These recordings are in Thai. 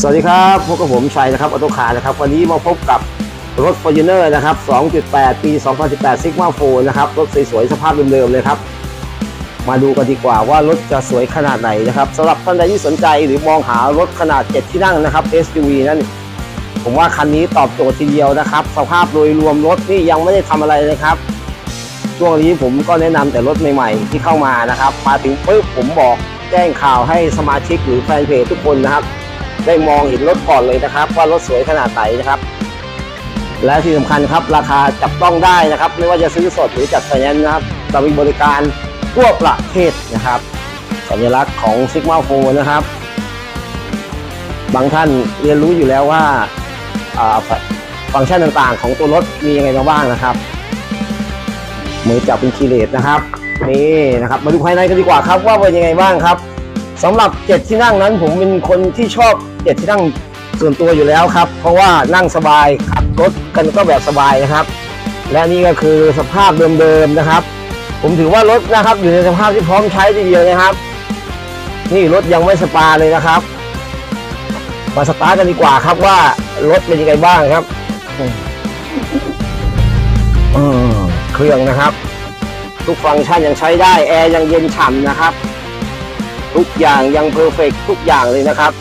สวัสดีครับพบกับผมชัยนะครับออโตคาร์นะครับ วันนี้มาพบกับรถ f o r t u n e r นะครับ 2.8 ปี 2018 Sigma 4นะครับ รถสวยๆสภาพเดิมๆเลยครับ มาดูกันดีกว่าว่ารถจะสวยขนาดไหนนะครับสำหรับท่านใดที่สนใจหรือมองหารถขนาด 7 ที่นั่งนะครับ SUV นั้น ผมว่าคันนี้ตอบโจทย์ทีเดียวนะครับ สภาพโดยรวมรถนี่ยังไม่ได้ทำอะไรเลยครับช่วงนี้ผมก็แนะนำแต่รถใหม่ๆที่เข้ามานะครับ มาถึงปุ๊บผมบอกแจ้งข่าวให้สมาชิกหรือแฟนเพจทุกคนนะครับ ได้มองเห็นรถก่อนเลยนะครับ ว่ารถสวยขนาดไหนนะครับ และที่สำคัญครับราคาจับต้องได้นะครับ ไม่ว่าจะซื้อสดหรือจัดไฟแนนซ์นะครับเรามีบริการทั่วประเทศนะครับ สัญลักษณ์ของ Sigma 4นะครับ บางท่านเรียนรู้อยู่แล้วว่าอ่าฟฟังก์ชันต่างๆ ของตัวรถมียังไงมาบ้างนะครับ มือจับเป็นคีเลสนะครับนี่นะครับ มาดูภายในกันดีกว่าครับว่าเป็นยังไงบ้างครับ สำหรับเจ็ดที่นั่งนั้น ผมเป็นคนที่ชอบเจ็ดที่นั่งส่วนตัวอยู่แล้วครับ เพราะว่านั่งสบายขับรถกันก็แบบสบายนะครับ และนี่ก็คือสภาพเดิมๆนะครับ ผมถือว่ารถนะครับ อยู่ในสภาพที่พร้อมใช้ทีเดียวนะครับ นี่รถยังไม่สปาเลยนะครับมาสตาร์ทกันดีกว่าครับว่ารถเป็นยังไงบ้างครับเครื่องนะครับ ทุกฟังก์ชันยังใช้ได้ แอร์ยังเย็นฉ่ำนะครับ ทุกอย่างยังเพอร์เฟกทุกอย่างเลยนะครับ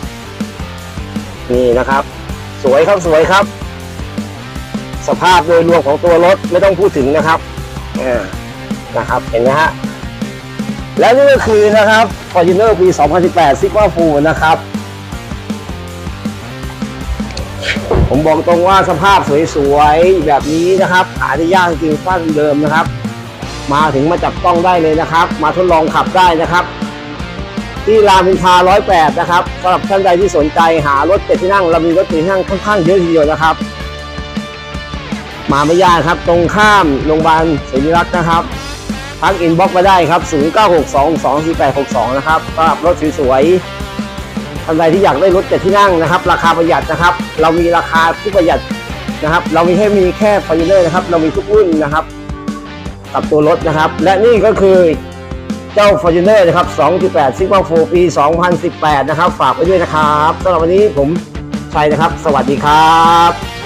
นี่นะครับ สวยครับสวยครับ สภาพโดยรวมของตัวรถไม่ต้องพูดถึงนะครับอ่านะครับเห็นไหมฮะและนี่ก็คือนะครับ Fortuner ปี 2018 Sigma f u l นะครับ ผมบอกตรงว่าสภาพสวยๆ แบบนี้นะครับ หาได้ยากจริงฟ้าเดิมนะครับ มาถึงมาจับต้องได้เลยนะครับ มาทดลองขับได้นะครับ ที่รามอินทรา108 นะครับสำหรับท่านใดที่สนใจหารถเจ็ดที่นั่ง เรามีรถเจ็ดที่นั่งค่อนข้างเยอะทีเดียวนะครับ มาไม่ยากครับ ตรงข้ามโรงพยาบาลศรีรักษ์นะครับทักอินบ็อกมาได้ครับ 0962248862 นะครับสำหรับรถสวยๆท่านใดที่อยากได้รถเจ็ดที่นั่งนะครับ ราคาประหยัดนะครับ เรามีราคาที่ประหยัดนะครับ เรามีให้มีแค่ฟอร์จูเนอร์นะครับ เรามีทุกรุ่นนะครับ กับตัวรถนะครับ และนี่ก็คือ เจ้า Fortuner นะครับ 2.8 Sigma 4 ปี 2018 นะครับ ฝากไว้ด้วยนะครับสำหรับวันนี้ผมชัยนะครับ สวัสดีครับ